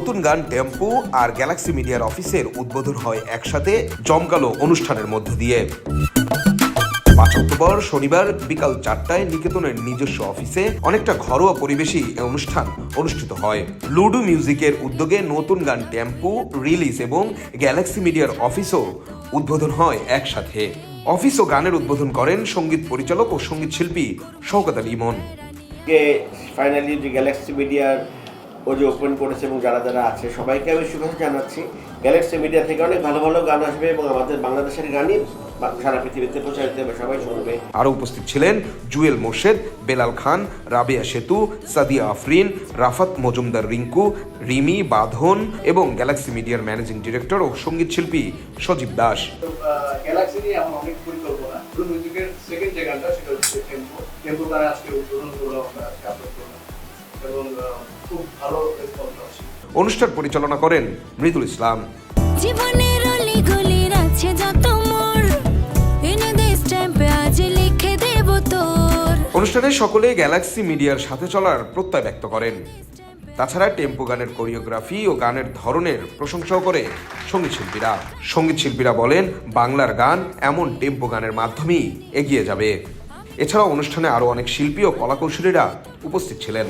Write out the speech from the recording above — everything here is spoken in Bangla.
গান টেম্পু আর গ্যালাক্সি মিডিয়ার অফিসের উদ্বোধন হয় একসাথে জমকালো অনুষ্ঠানের মধ্য দিয়ে। পাঁচ অক্টোবর শনিবার বিকাল চারটায় নিকেতনের নিজস্ব অফিসে অনেকটা ঘরোয়া পরিবেশই অনুষ্ঠান অনুষ্ঠিত হয়। লুডু মিউজিকের উদ্যোগে নতুন গান টেম্পু, রিলিজ এবং গ্যালাক্সি মিডিয়ার অফিসও উদ্বোধন হয় একসাথে। অফিস ও গানের উদ্বোধন করেন সংগীত পরিচালক ও সংগীত শিল্পী শওকত আলী ইমন। ফাইনালি যে গ্যালাক্সি মিডিয়ার ও যে ওপেন করেছে এবং যারা যারা আছে সবাইকে আমি শুভেচ্ছা জানাচ্ছি। গ্যালাক্সি মিডিয়া থেকে অনেক ভালো ভালো গান আসবে এবং আমাদের বাংলাদেশের গানই সারা পৃথিবীতে প্রচারিত হবে সবাই শুনবে। আরও উপস্থিত ছিলেন জুয়েল মোর্শেদ বেলাল খান রাবেয়া সেতু সাদিয়া আফরিন রাফাত মজুমদার রিঙ্কু রিমি বাঁধন এবং গ্যালাক্সি মিডিয়ার ম্যানেজিং ডিরেক্টর ও সংগীত শিল্পী সজীব দাস। গ্যালাক্সি নিয়ে আমার অনেক পরিকল্পনা। সেকেন্ড যে গানটা সেটা হচ্ছে টেম্পো টেম্পো তারা আজকে উদ্বোধন করল আমরা এবং খুব ভালো রেসপন্স আছে অনুষ্ঠান পরিচালনা করেন মৃদুল ইসলাম। জীবনের অলি গলির আছে যত মোর এনে দে স্ট্যাম্পে আজ লিখে দেব তোর। অনুষ্ঠানে সকলে গ্যালাক্সি মিডিয়ার সাথে চলার প্রত্যয় ব্যক্ত করেন। তাছাড়া টেম্পো গানের কোরিওগ্রাফি ও গানের ধরনের প্রশংসাও করে সংগীত শিল্পীরা। সংগীত শিল্পীরা বলেন বাংলার গান এমন টেম্পো গানের মাধ্যমেই এগিয়ে যাবে। এছাড়াও অনুষ্ঠানে আরও অনেক শিল্পী ও কলাকৌশলীরা উপস্থিত ছিলেন।